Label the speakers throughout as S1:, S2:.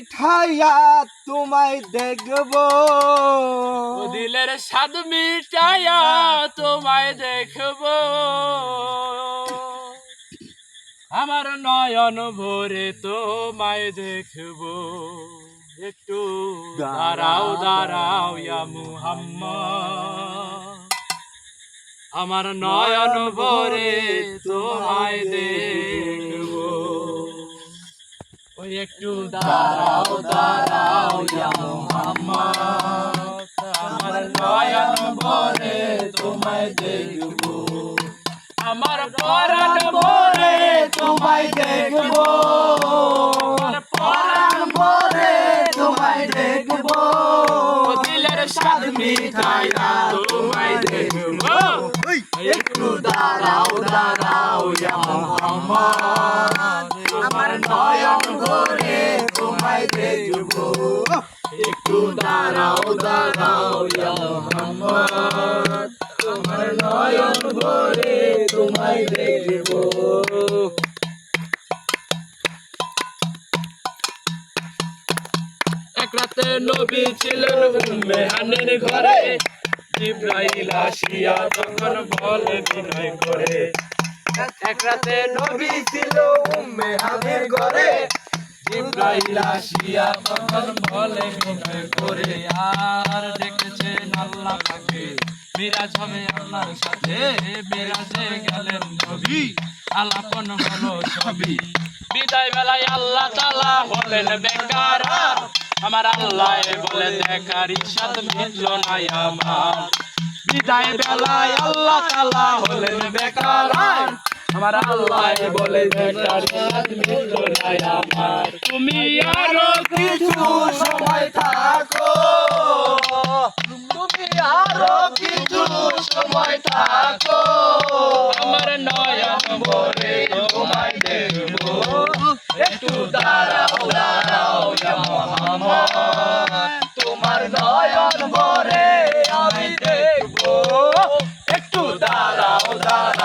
S1: মিঠাইয়া তোমায় দেখব।
S2: দিলের স্বাদ মিটাইয়া তোমায় দেখব। আমার নয়ন ভরে তোমায় দেখব। একটু দাঁড়াও দাঁড়াও ইয়া মুহাম্মদ। আমার নয়ন ভরে তোমায় দেখব। ওই একটু দাঁড়াও দাঁড়াও ইয়া মুহাম্মদ। আমার নয়ন ভরে তোমায় দেখব। আমার পরাণ ভরে তোমায় দেখব। আমার পরাণ ভরে তোমায় দেখব। দিলের স্বাদ মিঠাইয়া তোমায় দেখব। একটু দাঁড়াও দাঁড়াও ইয়া মুহাম্মদ। তোমায় একটু দাঁড়াও দাঁড়াও মুহাম্মদ আমার নয়ন ভরে তোমায় দেখব এক রাতে নবী ছিলেন উম্মে হানের ঘরে। জিব্রাইল আসিয়া তখন বলে বিনয় করে। এক রাতে নবী ছিল উম্মে হানের ঘরে। আল্লাহ পাকে। মিরাজ হবে আল্লাহর সাথে, মিরাজে গেলেন নবী। ছবি বিদায় বেলায় আল্লাহ তালা হলেন বেকার। আমার আল্লাহ বলে দেখার ইসাদ মিটল না আমার। বিদায় বেলায় আল্লাহ তালা হলেন বেকার। আমার আল্লাহ বলে তুমি আরও কিছু সময় থাকো। তুমি আরও কিছু সময় থাকো। আমার নয়ন ভরে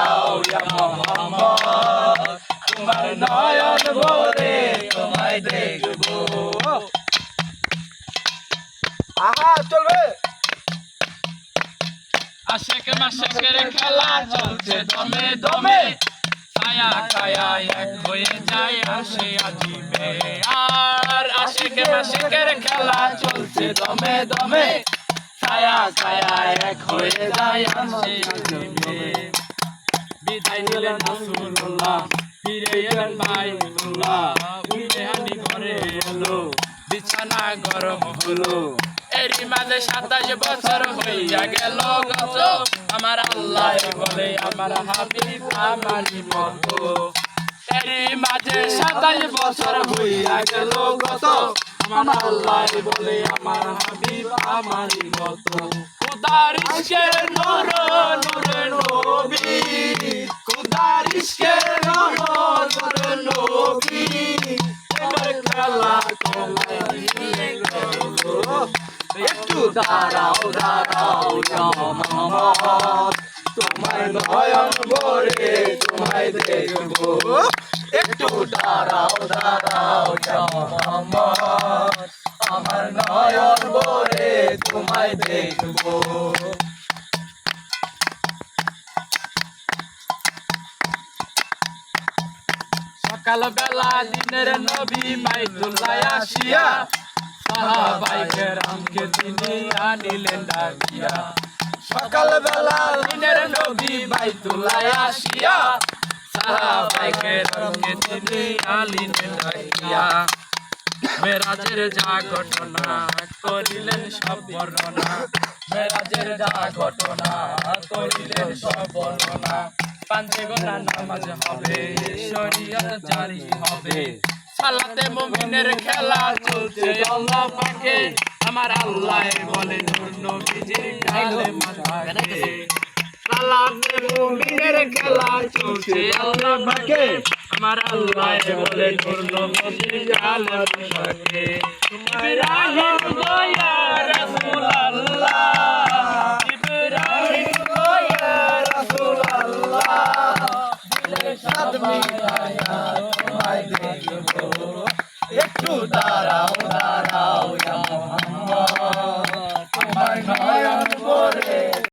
S2: ইয়া মুহাম্মদ তোমার নয়ন ভরে তোমায় দেখব।
S1: আহা চলবে।
S2: আশেক মাসেকের খেলা চলছে দমে দমে। ছায়া কায়া এক হয়ে যায় আসে আজিবে আর আশেক মাসেকের খেলা চলছে দমে দমে। ছায়া কায়া এক হয়ে যায় আসে আজিবে বিদায় নিলেন বিছানা গরম হলো। এরই মাঝে সাতাশ বছর হইয়া গেল, গত আমার আল্লাহ বলে আমার হাবিব আমারই এরই মাঝে সাতাশ বছর হইয়া গেল, গত আমার আল্লাহ বলে আমার হাবিব আমারই খুদার ইশকের নূর নূর নবী ইশকের নূর নবী, এবার খেলা
S1: একটু দাঁড়াও দাঁড়াও মুহাম্মদ তোমার নয়ন ভরে তোমায় দেখব। একটু দাঁড়াও দাঁড়াও মুহাম্মদ আমার নয়ন ভরে তোমায় দেখব।
S2: সকাল বেলা দিনের নবী বাইতুল্লাহ আসিয়া সাহাবাইকে রামকে তিনি আনিলেন ডাকিয়া। সকাল বেলা দিনের নবী বাইতুল্লাহ আসিয়া সাহাবাইকে রামকে তিনি আনিলেন ডাকিয়া। মেরাজের যা ঘটনা করিলেন সব বর্ণনা। মেরাজের যা ঘটনা করিলেন সব বর্ণনা। পাঞ্চে গোনা নামাজ হবে, শরীয়ত জারি হবে। সালাতে মুমিনের খেলা চলছে, আল্লাহ পাকে। আমার আল্লাহ বলে নবীজির গালে মাথাকে সালাতে মুমিনের খেলা চলছে, আল্লাহ পাকে। আমার আল্লাহ বলে নবীজির গালে মাথাকে ইব্রাহিম দয়া
S1: Thank you.